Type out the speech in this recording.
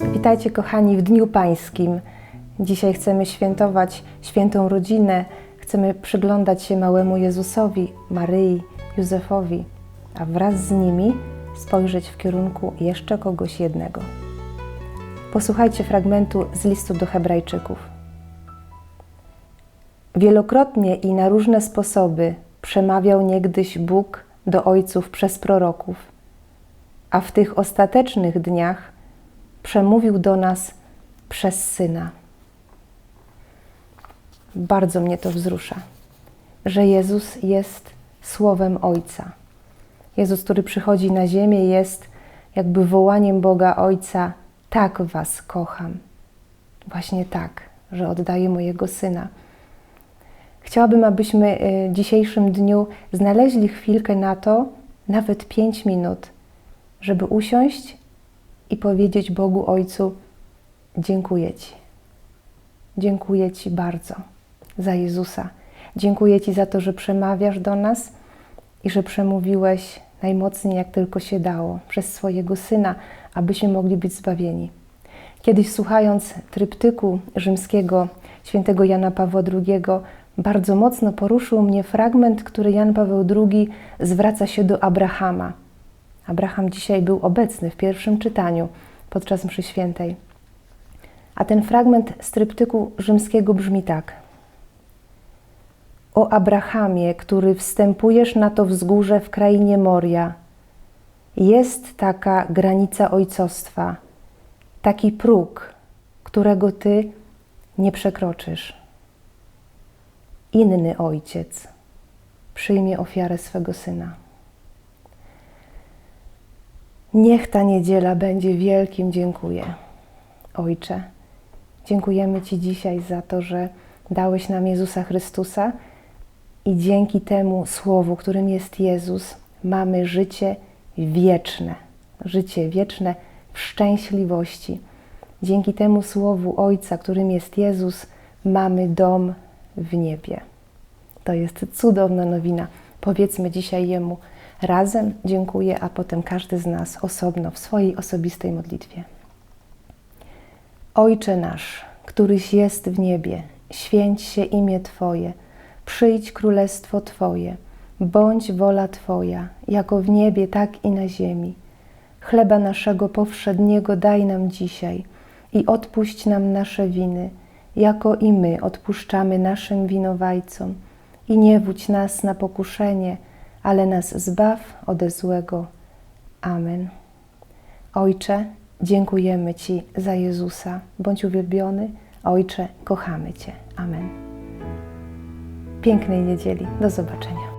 Witajcie kochani w Dniu Pańskim. Dzisiaj chcemy świętować świętą rodzinę, chcemy przyglądać się małemu Jezusowi, Maryi, Józefowi, a wraz z nimi spojrzeć w kierunku jeszcze kogoś jednego. Posłuchajcie fragmentu z listu do Hebrajczyków. Wielokrotnie i na różne sposoby przemawiał niegdyś Bóg do ojców przez proroków, a w tych ostatecznych dniach przemówił do nas przez Syna. Bardzo mnie to wzrusza, że Jezus jest Słowem Ojca. Jezus, który przychodzi na ziemię, jest jakby wołaniem Boga Ojca: Tak Was kocham. Właśnie tak, że oddaję mojego syna. Chciałabym, abyśmy w dzisiejszym dniu znaleźli chwilkę na to, nawet pięć minut, żeby usiąść i powiedzieć Bogu Ojcu: Dziękuję Ci. Dziękuję Ci bardzo za Jezusa. Dziękuję Ci za to, że przemawiasz do nas i że przemówiłeś najmocniej, jak tylko się dało, przez swojego Syna, abyśmy mogli być zbawieni. Kiedyś słuchając tryptyku rzymskiego świętego Jana Pawła II, bardzo mocno poruszył mnie fragment, który Jan Paweł II zwraca się do Abrahama. Abraham dzisiaj był obecny w pierwszym czytaniu podczas mszy świętej. A ten fragment z tryptyku rzymskiego brzmi tak. O Abrahamie, który wstępujesz na to wzgórze w krainie Moria, jest taka granica ojcostwa, taki próg, którego ty nie przekroczysz. Inny ojciec przyjmie ofiarę swego syna. Niech ta niedziela będzie wielkim dziękuję. Ojcze, dziękujemy Ci dzisiaj za to, że dałeś nam Jezusa Chrystusa i dzięki temu Słowu, którym jest Jezus, mamy życie wieczne. Życie wieczne w szczęśliwości. Dzięki temu Słowu Ojca, którym jest Jezus, mamy dom w niebie. To jest cudowna nowina. Powiedzmy dzisiaj Jemu razem dziękuję, a potem każdy z nas osobno w swojej osobistej modlitwie. Ojcze nasz, któryś jest w niebie, święć się imię Twoje, przyjdź królestwo Twoje, bądź wola Twoja, jako w niebie, tak i na ziemi. Chleba naszego powszedniego daj nam dzisiaj i odpuść nam nasze winy, jako i my odpuszczamy naszym winowajcom. I nie wódź nas na pokuszenie, ale nas zbaw ode złego. Amen. Ojcze, dziękujemy Ci za Jezusa. Bądź uwielbiony. Ojcze, kochamy Cię. Amen. Pięknej niedzieli. Do zobaczenia.